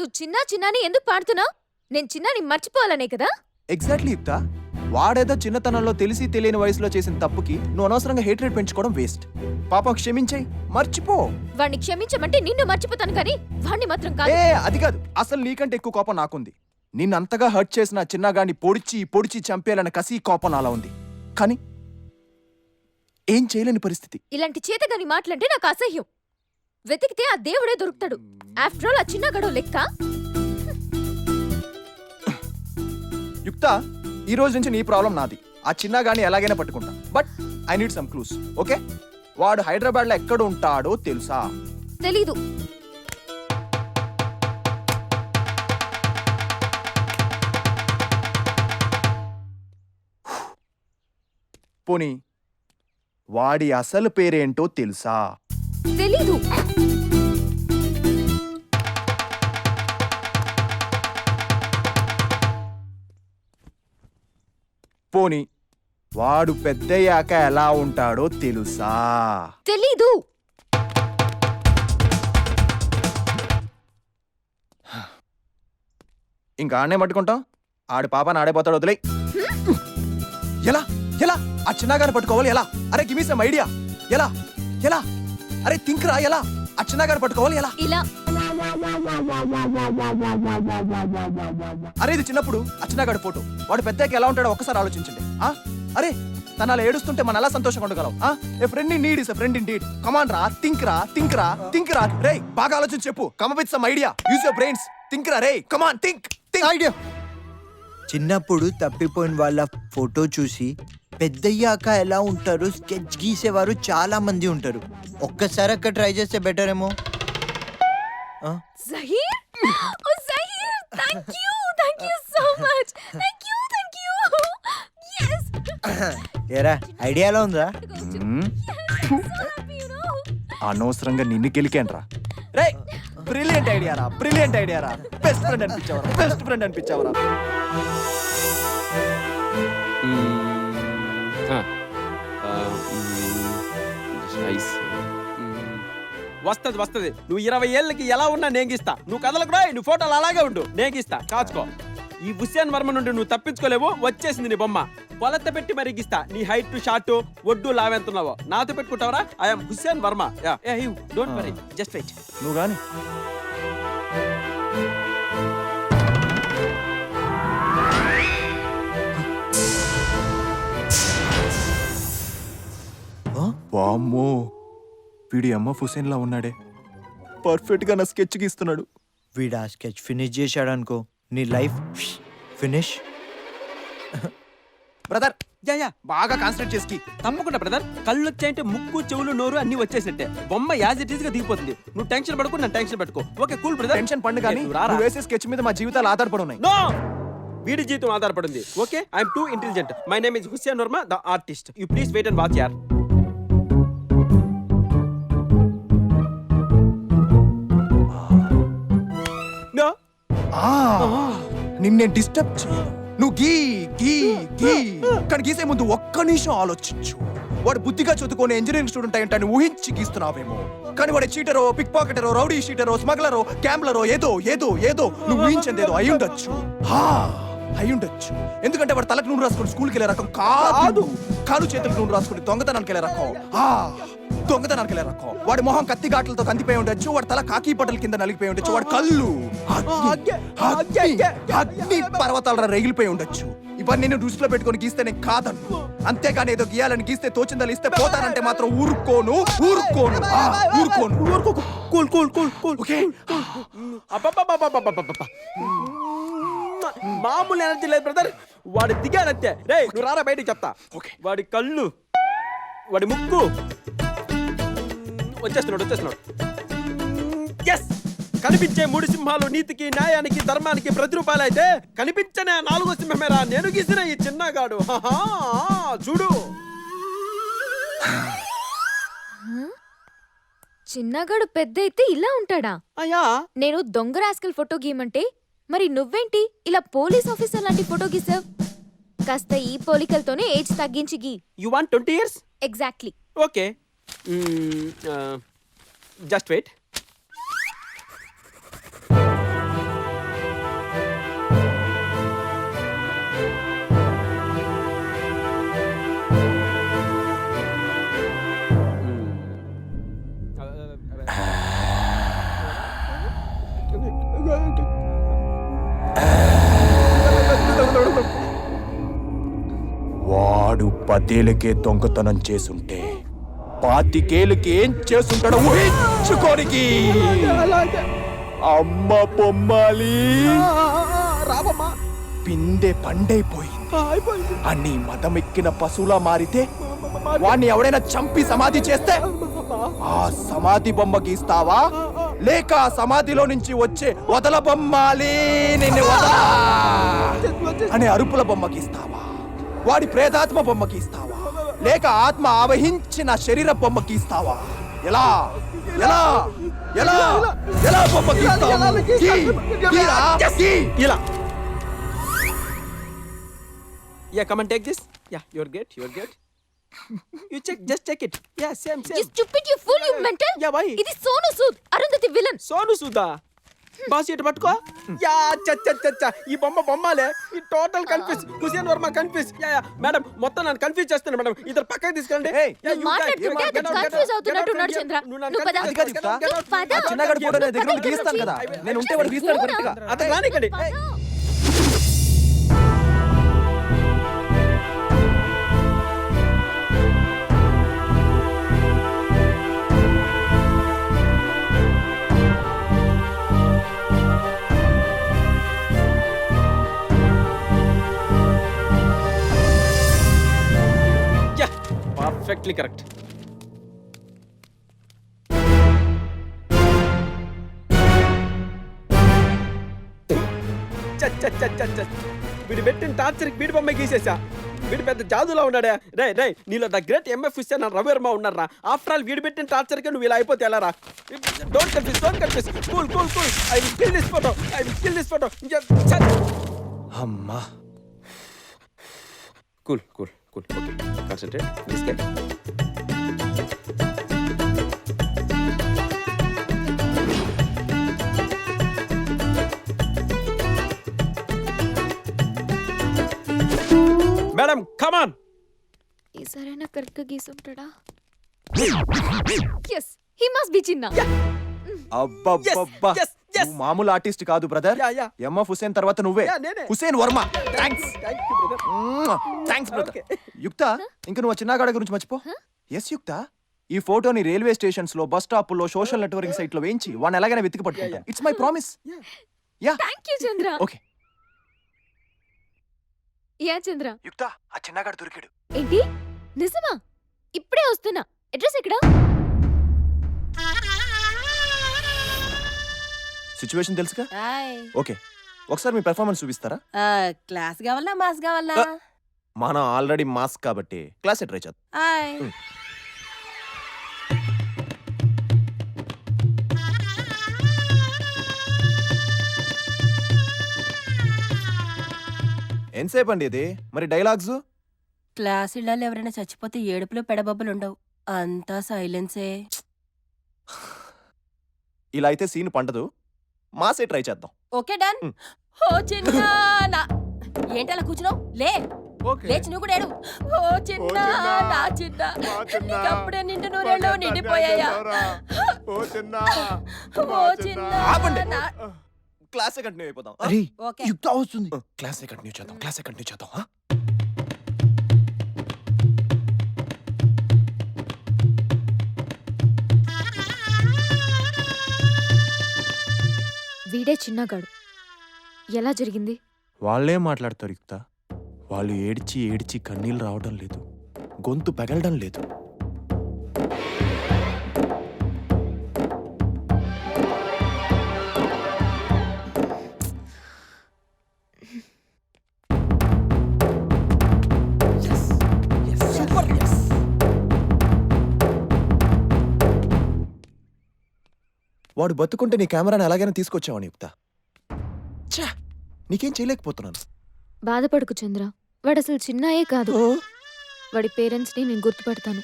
నువ్వు చిన్న చిన్నాని ఎందుకు పాడుతున్నావు? నేను చిన్నాని మర్చిపోవాలనే కదా? ఎగ్జాక్ట్లీ యుక్త వాడేదో చిన్నతనంలో తెలిసి తెలియని వయసులో చేసిన తప్పుకి నువ్వు అనవసరంగా హేట్రేట్ పెంచుకోవడం వేస్ట్ పాపం క్షమించాయి మర్చిపో. వాణ్ణి క్షమించమంటే నిన్ను మర్చిపోతాను కానీ వాణ్ణి మాత్రం కాదు. ఏ అది కాదు. అసలు నీకంటే ఎక్కువ కోపం నాకుంది. నిన్నంతగా హర్ట్ చేసిన చిన్నగాడిని పొడిచి పొడిచి చంపేయాలన్న కసి కోపం నాలా ఉంది. కానీ ఏం చేయలేని పరిస్థితి. ఇలాంటి చేతగాని మాటలంటే నాకు అసహ్యం. వెతికితే ఆ దేవుడే దొరుకుతాడు. ఆఫ్టర్ ఆల్ ఆ చిన్న గడవ లెక్క? యుక్త ఈ రోజు నుంచి నీ ప్రాబ్లం నాది. ఆ చిన్నగాడిని ఎలాగైనా పట్టుకుంటా. But I need some clues okay వాడు హైదరాబాద్లో ఎక్కడ ఉంటాడో తెలుసా? తెలీదు. పోనీ వాడి అసలు పేరేంటో తెలుసా? తెలీదు. పోనీ వాడు పెద్దయ్యాక ఎలా ఉంటాడో తెలుసా? తెలీదు. ఇంకా ఆడనే పట్టుకుంటాం. ఆడి పాపని ఆడేపోతాడు వదిలే ఎలా? ఎలా? ఆ చిన్నగాని పట్టుకోవాలి ఎలా? అరే గివ్ సమ్ ఐడియా. ఎలా? ఎలా? అరే థింక్ రా ఎలా? ఆ చిన్నగాని పట్టుకోవాలి ఎలా? ఇలా. అరే ఇది చిన్నప్పుడు ఆ చిన్నగాడి ఫోటో. వాడు పెద్దకి ఎలా ఉంటాడో ఒక్కసారి ఆలోచించండి. ఆ? అరే తను అలా ఏడుస్తుంటే మనం ఎలా సంతోషంగా ఉండగలం? ఆ? A friend in need is friend in deed come on రా థింక్ రా థింక్ రా థింక్ రా. రే బాగా ఆలోచించి చెప్పు. Come with some idea use your brains think రా రే come on think think idea చిన్నప్పుడు తప్పిపోయిన వాళ్ళ ఫోటో చూసి పెద్దయ్యాక ఎలా ఉంటారు? స్కెచ్ గీసేవారు చాలా మంది ఉంటారు. ఒక్కసారి అక్కడ ట్రై చేస్తే బెటర్ ఏమో ఆ? జహీర్? ఓ Zaheer thank you thank you so much thank you thank you yes. ఏరా ఐడియా ఎలా ఉందా know. అనవసరంగా నిన్ను గెలికానురా రే బ్రిలియంట్ ఐడియా రా బ్రిలియంట్ ఐడియా రా. బెస్ట్ ఫ్రెండ్ అనిపించావరా బెస్ట్ ఫ్రెండ్ అనిపించావరా. వస్తది వస్తది. నువ్వు ఇరవై ఏళ్ళకి ఎలా ఉన్నా నేగిస్తా. నువ్వు కదలకుడా నువ్వు ఫోటోలు అలాగే ఉండు. నేగిస్తా. కాచుకో. ఈ హుస్సేన్ వర్మ నుండి నువ్వు తప్పించుకోలేవు వచ్చేసింది నీ బొమ్మ. కొలత పెట్టి మరి గీస్తా నీ హైట్ షార్ట్ ఒడ్డు లావెంతున్నావో. నాతో పెట్టుకుంటావరా? I'm Hussain Varma. Don't worry. Just wait. నువ్వు గాని. వామ్మో. వీడి అమ్మ హుసేన్ లా ఉన్నాడే. పర్ఫెక్ట్గా నా స్కెచ్ గీస్తున్నాడు వీడు ఆ స్కెచ్ ఫినిష్ చేశాడు అనుకో నీ life finish. Brother yeah yeah బాగా కాన్సన్ట్రేట్ చేసి తప్పకుండా బ్రదర్. కళ్ళు వచ్చాయంటే ముక్కు చెవులు నోరు అన్ని వచ్చేసినట్టే. బొమ్మ యాజ్ ఇట్ ఈస్గా దిగిపోతుంది. నువ్వు టెన్షన్ పడుకో నేను టెన్షన్ పెట్టుకో. Okay cool brother. టెన్షన్ పండు కానీ నువ్వు వేసే స్కెచ్ మీద మా జీవితాలు ఆధారపడి ఉన్నాయి నో! వీడి జీవితం ఆధారపడింది. Okay I'm too intelligent. My name is Hussain Varma the artist. You please wait and watch యార్. నేను డిస్టర్బ్ చేయను. నువ్వు గీ గీ గీ. కానీ గీసే ముందు ఒక్క నిమిషం ఆలోచించు. వాడు బుద్ధిగా చదువుకునే ఇంజనీరింగ్ స్టూడెంట్ అయ్యంటాన్ని ఊహించి గీస్తున్నావేమో. కానీ వాడు చీటరో పిక్ పాకెటరో రౌడీ షీటరో స్మగ్లరో క్యాంబ్లరో ఏదో ఏదో ఏదో. నువ్వు ఊహించిందేదో అయి ఉండొచ్చు హా, అయి ఉండొచ్చు. ఎందుకంటే వాడు తలకు నూనె రాసుకుని స్కూల్కి వెళ్ళే రకం కాదు. కాలు చేతులకు నూనె రాసుకుని దొంగతనానికి వెళ్ళే రకం. ఆ, దొంగతనానికి వెళ్ళే రకం. వాడి మొహం కత్తి ఘాట్లతో కందిపోయి ఉండొచ్చు. వాడి తల కాకి పట్టల కింద నలిగిపోయి ఉండొచ్చు. వాడి కళ్ళు అగ్ని, పర్వతాల రగిలిపోయి ఉండొచ్చు. ఇవన్నీ నేను దృష్టిలో పెట్టుకొని గీస్తే నేను కాదన్ను అంతేగాని ఏదో గీయాలని గీస్తే తోచిందని ఇస్తే పోతానంటే మాత్రం ఊరుకోను ఊరుకోను. ఊరుకోను. ఊరుకో cool cool cool cool okay. మామూలు ఎనర్జీ లేదు బ్రదర్ వాడు దిగాడంతే రే నువ్వు రారా బయటికి చెప్తా. ఓకే. వాడి కళ్ళు వాడి ముక్కు. వచ్చేస్తున్నాడు వచ్చేస్తున్నాడు. ఎస్ కనిపించే మూడు సింహాలు నీతికి న్యాయానికి ధర్మానికి ప్రతిరూపాలు అయితే కనిపించనే నాలుగో సింహమేరా. నేను గీసిన ఈ చిన్నగాడు చూడు. చిన్నగాడు పెద్ద అయితే ఇలా ఉంటాడా? అయ్యా. నేను దొంగ రాస్కల్ ఫోటో గీయమంటే మరి నువ్వేంటి ఇలా పోలీస్ ఆఫీసర్ లాంటి ఫోటో గీసావ్? కాస్త ఈ పోలికలతోనే ఏజ్ తగ్గించి గీ. You want twenty years exactly okay just wait వాడు పదేలకే దొంగతనం చేసుంటే పాతికేలకి ఏం చేసుంటాడో ఊహించుకోనికి. అమ్మ బొమ్మాలి. పిందె పండైపోయింది. అన్ని మదమెక్కిన పశువులా మారితే వాణ్ణి ఎవడైనా చంపి సమాధి చేస్తే ఆ సమాధి బొమ్మ గీస్తావా లేక ఆ సమాధిలో నుంచి వచ్చే వదల బొమ్మాలి నిన్ను వదలా అనే అరుపుల బొమ్మ గీస్తావా వాడి ప్రేతాత్మ బొమ్మ గీస్తావా లేక ఆత్మ ఆవహించిన శరీర బొమ్మ గీస్తావా ఎలా? ఎలా? ఎలా ఎలా బొమ్మ గీస్తావు గీ, గీరా, గీ. ఇలా. Yeah come and take this yeah your get your get you check just check it yeah same You same stupid, you fool, you mental. Yeah, why? ఇది సోను సూద్ అరుంధతి విలన్ సోను సుధా బాస్ ఇటు పట్టుకో యా చచ్చ చచ్చ ఈ బొమ్మ బొమ్మలే. ఈ total confuse Hussain Varma confuse yeah yeah. Madam మొత్తం నన్ను కన్ఫ్యూజ్ చేస్తున్నాను మేడం. ఇద్దరు పక్కకి తీసుకెళ్ళండి. Hey, Yeah, నువ్వు you guys, మాట్లాడుతుంటే పర్ఫెక్ట్లీ కరెక్ట్ వీడు పెట్టిన టార్చర్కి వీడి బొమ్మ గీసేసా. వీడు పెద్ద జాదులా ఉన్నాడే. రే రే నీలో the great MF Hussain Ravi Varma ఉన్నారా ఆఫ్టర్ ఆల్ వీడు పెట్టిన టార్చర్కి నువ్వు ఇలా అయిపోతే ఎలా రా? Don't confuse don't confuse cool cool cool I will kill this photo I will kill this photo అమ్మా. Cool cool cool okay concentrate please get madam come on ఈసారైనా కరెక్ట్గా గీసుంటాడా? ఎస్ హీ మస్ట్ బి చిన్న. అబ్బబ్బబ్బా. Yes. నువ్వు మామూలు artist కాదు brother Yeah, yeah. MF Hussain తర్వాత నువ్వే. Yeah, నేనే. Hussain Varma. Thanks thank you brother thanks brother Okay. Yukta ఇంక నువ్వు ఆ చిన్నగాడ గురించి మర్చిపో. ఎస్ యుక్త. ఈ ఫోటోని రైల్వే స్టేషన్స్లో బస్ స్టాప్లో సోషల్ నెట్వర్కింగ్ సైట్లో వేయించి వాడిని ఎలాగైనా వెతికి పట్టుకుంటా. It's my promise Yeah. Yeah thank you Chandra okay yeah Chandra Yukta ఆ చిన్నగాడు దొరికాడు. ఏంటి? నిజమా? ఇప్పుడే వస్తున్నా. అడ్రస్ ఎక్కడ? సిచ్యువేషన్ తెలుసుగా? Hi okay. ఒకసారి మీ పెర్ఫార్మెన్స్ చూపిస్తారా? ఆ, క్లాస్ కావాలా మాస్ కావాలా ఆ. మనం ఆల్రెడీ మాస్క్ కాబట్టి క్లాస్ ట్రై చేద్దాం. హాయ్. ఎంతసేపు అండి ఇది? మరి డైలాగ్స్? క్లాస్ ఇళ్ళలో ఎవరైనా చచ్చిపోతే ఏడుపులు పెడబబ్బులు ఉండవు. అంతా సైలెన్సే. ఇలా అయితే సీన్ పండదు. మాసే ట్రై చేద్దాం. Okay done. ఓ చిన్న ఏంటి అలా కూర్చున్నావు? లే. లేచి నువ్వు కూడా ఏడు. ఓ చిన్న నా చిన్న. నీకప్పుడే నిండు నూరేళ్ళు నిండిపోయాయా? ఓ చిన్న. ఆపండి. నా- క్లాస్ కంటిన్యూ అయిపోదాం. అరే ఓకే. యుక్త వస్తుంది క్లాస్ కంటిన్యూ చేద్దాం. క్లాస్ కంటిన్యూ చేద్దాం. వీడే చిన్నగాడు. ఎలా జరిగింది? వాళ్ళే మాట్లాడతారు యుక్త. వాళ్ళు ఏడ్చి ఏడ్చి కన్నీళ్ళు రావడం లేదు. గొంతు పెగలడం లేదు. వాడు బతుకుంటే నీ కెమెరాని ఎలాగైనా తీసుకొచ్చావని ఛా, నీకేం చేయలేకపోతున్నాను. బాధపడుకు చంద్ర. వాడు అసలు చిన్నయే కాదు. వాడి పేరెంట్స్ని నేను గుర్తుపడతాను.